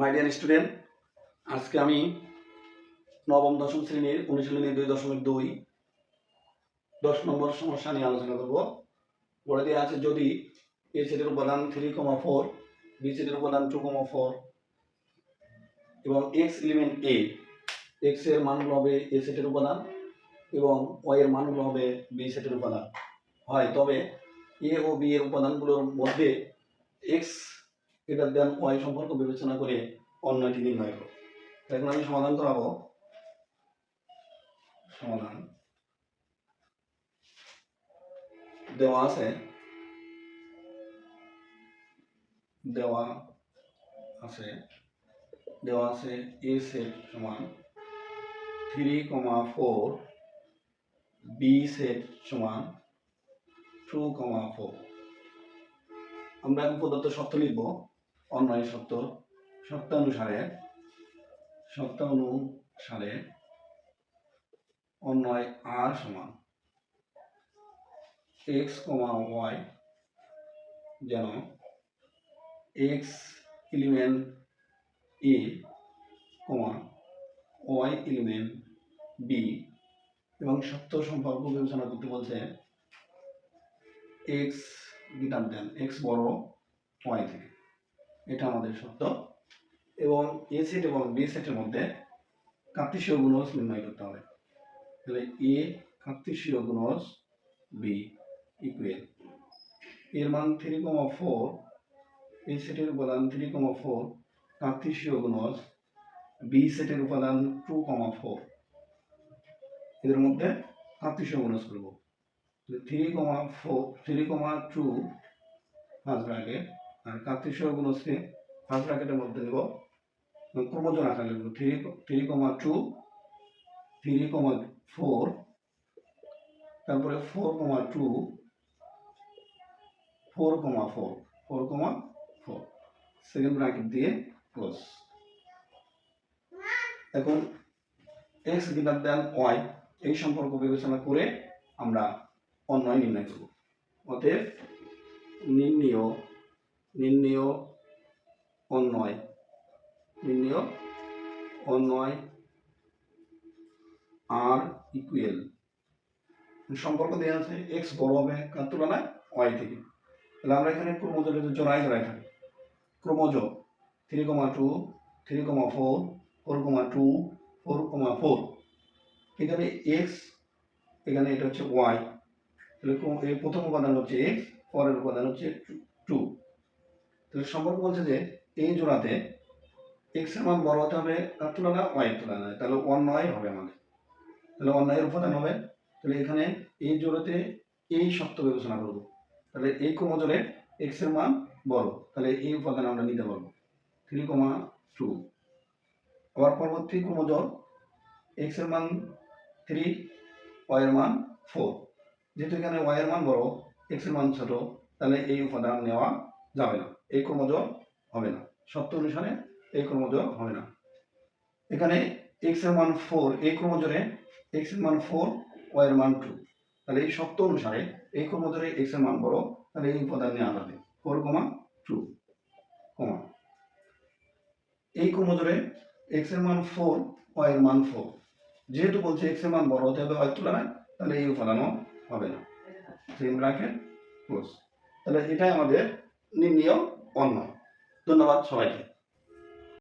My dear student আজকে আমি নবম, দশম শ্রেণির অনুশীলনী দুই দশমিক দুই, দশ নম্বর সমস্যা নিয়ে আলোচনা করব। বলে দেওয়া আছে যদি এ সেটের উপাদান থ্রি কমা ফোর বি সেটের উপাদান টু কমা ফোর এবং এক্স এলিমেন্ট এ এক্সের মানগুলো হবে এ সেটের উপাদান এবং ওয়াই এর মানগুলো হবে বি সেটের উপাদান। হয়, তবে এ ও বি এর উপাদানগুলোর মধ্যে এক্স গ্রেটার দেন ওয়াই সম্পর্ক বিবেচনা করে অন্যটি নির্ণয় করো। এখন আমি সমাধান করাবো। সমাধান। দেওয়া আছে। দেওয়া আছে। দেওয়া আছে এ সেট সমান three comma four B set সমান টু কমা ফোর আমরা এখন প্রদত্ত সত্য লিখব। অন্যায় সত্য সত্যানুসারে সত্যানুসারে অন্যায় আর সমান। এক্স কমা ওয়াই যেন x element A comma y element B এবং সত্য সম্পর্ক বিবেচনা করতে বলছে এক্স গ্রেটার দেন এক্স বড় ওয়াই থেকে। এটা আমাদের সত্য এবং এ সেট এবং বি সেটের মধ্যে কার্তিসীয় গুণজ নির্ণয় করতে হবে। তাহলে এ কার্তিসীয় গুণজ বি ইকুয়েল এর মান থ্রি কমা ফোর এ সেটের উপাদান থ্রি কমা ফোর কার্তিসীয় গুণজ বি সেটের উপাদান টু কমা ফোর এদের মধ্যে কার্তিসীয় গুণজ করব। Three comma four three comma two first bracket আর কার্তিসীয় গুণজকে ফার্স্ট ব্র্যাকেটের মধ্যে দেব। ক্রমজন আকারে লিখব three three comma two, three comma four, তারপরে four comma two, four comma four four comma four. Second bracket দিয়ে ক্লোজ। এখন এক্স গ্রেটার দেন ওয়াই এই সম্পর্ক বিবেচনা করে আমরা অন্যয় নির্ণয় করব। অতএব নির্ণীয় নির্ণীয় অন্যয় নির্ণীয় অন্যয় আর ইকুয়েল সম্পর্ক দেওয়া আছে এক্স বড় হবে কার তুলনায় ওয়াই থেকে। তাহলে আমরা এখানে ক্রমজ যদি জোড়ায় জোড়ায় থাকি। ক্রমজ three comma two three comma four four comma two four comma four এখানে এক্স এখানে এটা হচ্ছে ওয়াই তাহলে এই প্রথম উপাদান হচ্ছে এক্স পরের উপাদান হচ্ছে টু তাহলে সম্পর্ক বলছে যে এই জোড়াতে এক্সের মান বড় হতে হবে তার তুলনায় ওয়াই তুলনায়। তাহলে অন্যয় হবে আমাদের। তাহলে অন্যায়ের উপাদান হবে। তাহলে এখানে এই জোড়াতে এই সত্য বিবেচনা করব। তাহলে এই ক্রমজোরে এক্সের মান বড়। তাহলে এই উপাদান আমরা নিতে পারব। থ্রি কমা টু আবার পরবর্তী ক্রমজোর এক্সের মান থ্রি ওয়াই এর মান ফোর যেহেতু এখানে ওয়াই এর মান বড় এক্সের মান ছোট, তাহলে এই উপাদান নেওয়া যাবে না। এই ক্রমজোর হবে না। সত্য অনুসারে এই ক্রমজোর হবে না। এখানে এক্সের মান ফোর এই ক্রমজোরে এক্সের মান ফোর ওয়াই এর মান টু তাহলে এই সত্য অনুসারে এই ক্রমজোরে এক্সের মান বড়, তাহলে এই উপাদান নেওয়া যাবে ফোর কমা টু কমা এই ক্রমজোরে এক্সের মান ফোর ওয়াই এর মান ফোর যেহেতু বলছে এক্সের মান বড় হতে হবে ওয়াই তুলনায়, তাহলে এই উপাদানও হবে না। সেম ব্র্যাকেট ক্লোজ তাহলে এটাই আমাদের নির্ণীয় অন্য ধন্যবাদ সবাইকে।